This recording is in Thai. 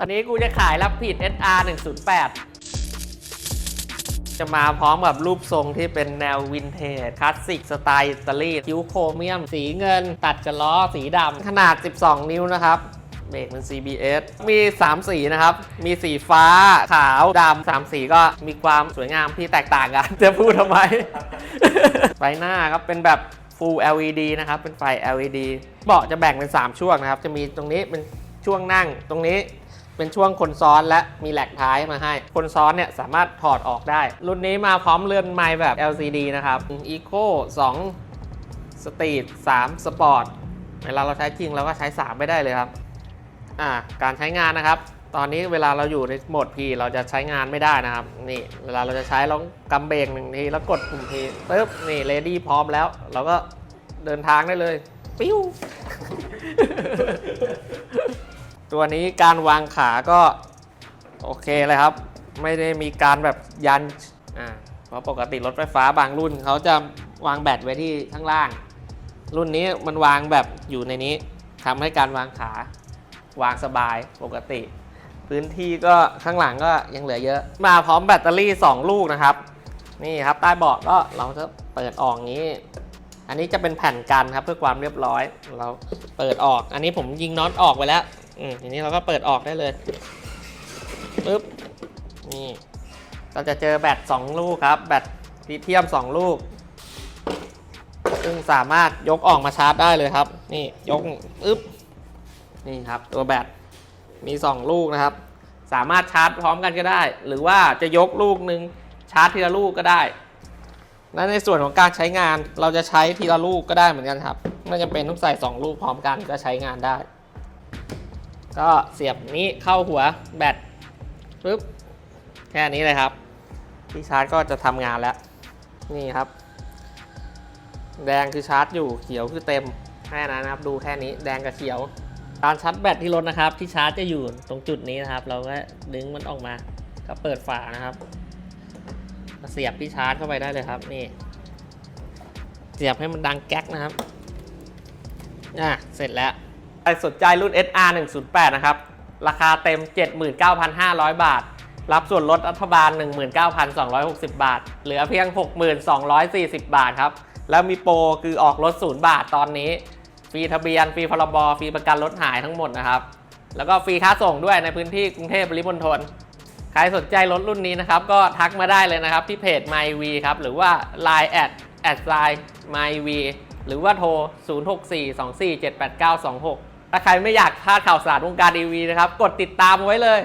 อันนี้กูจะขายรับผิด SR 108 จะมาพร้อมกับรูปทรงที่เป็นแนววินเทจคลาสสิกสไตล์อิตาลีคิ้วโครเมียม สีเงิน ตัดกับล้อสีดำขนาด 12 นิ้วนะครับเบรกเป็น CBS มี 3 สีนะครับ มีสีฟ้า ขาว ดำสามสีก็มีความสวยงามที่แตกต่างกัน จะพูดทำไม ไฟหน้าครับ เป็นแบบ Full LED นะครับ เป็นไฟ LED เบาะจะแบ่งเป็น 3 ช่วงนะครับ จะมีตรงนี้เป็นช่วงนั่ง ตรงนี้ เป็นช่วงคนซ้อนและมีแหลกท้ายมาให้ คนซ้อนเนี่ยสามารถถอดออกได้ รุ่นนี้มาพร้อมเรือนไม้แบบ LCD นะครับ Eco 2 Street 3 Sport เวลาเราใช้จริงเราก็ใช้ 3 ไม่ได้เลยครับ อ่า การใช้งานนะครับ ตอนนี้เวลาเราอยู่ในโหมด P เราจะใช้งานไม่ได้นะครับ นี่ เวลาเราจะใช้เรากำเบรกหนึ่งทีแล้วกดปุ่ม P ปึ๊บ นี่ ready พร้อมแล้ว เราก็เดินทางได้เลย ปิ้ว ตัวนี้การวางขาก็โอเคเลยครับ ไม่ได้มีการแบบยันอ่าเพราะปกติรถไฟฟ้าบางรุ่นเขาจะวางแบตไว้ที่ข้างล่าง รุ่นนี้มันวางแบบอยู่ในนี้ทำให้การวางขาวางสบายปกติ พื้นที่ก็ข้างหลังก็ยังเหลือเยอะ มาพร้อมแบตเตอรี่ 2 ลูกนะครับ นี่ครับใต้เบาะก็เราจะเปิดออกงี้ อันนี้จะเป็นแผ่นกันครับเพื่อความเรียบร้อย เราเปิดออก อันนี้ผมยิงน็อตออกไปแล้ว อืมทีนี้เราก็เปิดออกได้เลยปึ๊บ นี่ เราจะเจอแบต2ลูกครับ แบตลิเธียม 2 ลูก ซึ่งสามารถยกออกมาชาร์จได้เลยครับ นี่ยกปึ๊บ นี่ครับ ตัวแบตมี 2 ลูกนะครับ สามารถชาร์จพร้อมกันก็ได้ หรือว่าจะยกลูกหนึ่งชาร์จทีละลูกก็ได้ และในส่วนของการใช้งานเราจะใช้ทีละลูกก็ได้เหมือนกันครับไม่จำเป็นต้องใส่ 2 ลูกพร้อมกันก็ใช้งานได้ ก็เสียบนี้เข้าหัวแบตปึ๊บแค่นี้เลยครับที่ชาร์จก็จะทำงานแล้วนี่ครับ แดงคือชาร์จอยู่เขียวคือเต็มแค่นั้นนะครับ ดูแค่นี้แดงกับเขียวการชาร์จแบตที่รถนะครับ ที่ชาร์จจะอยู่ตรงจุดนี้นะครับ เราก็ดึงมันออกมาก็เปิดฝานะครับ เสียบที่ชาร์จเข้าไปได้เลยครับนี่เสียบให้มันดังแก๊กนะครับอะเสร็จแล้วใครสนใจรุ่น SR 108นะครับ ราคาเต็ม 79,500 บาท รับส่วนลดรัฐบาล 19,260 บาท เหลือเพียง 6,240 บาทครับ แล้วมีโปรคือออกรถ 0 บาทตอนนี้ ฟรีทะเบียน ฟรีพรบ ฟรีประกันรถหายทั้งหมดนะครับ แล้วก็ฟรีค่าส่งด้วยในพื้นที่กรุงเทพปริมณฑล ใครสนใจรถรุ่นนี้นะครับ ก็ทักมาได้เลยนะครับ ที่เพจ myv ครับ หรือว่า line at at line myv หรือว่าโทร 0642478926 ถ้าใครไม่อยากพลาดข่าวสารวงการดีวีนะครับ กดติดตามไว้เลย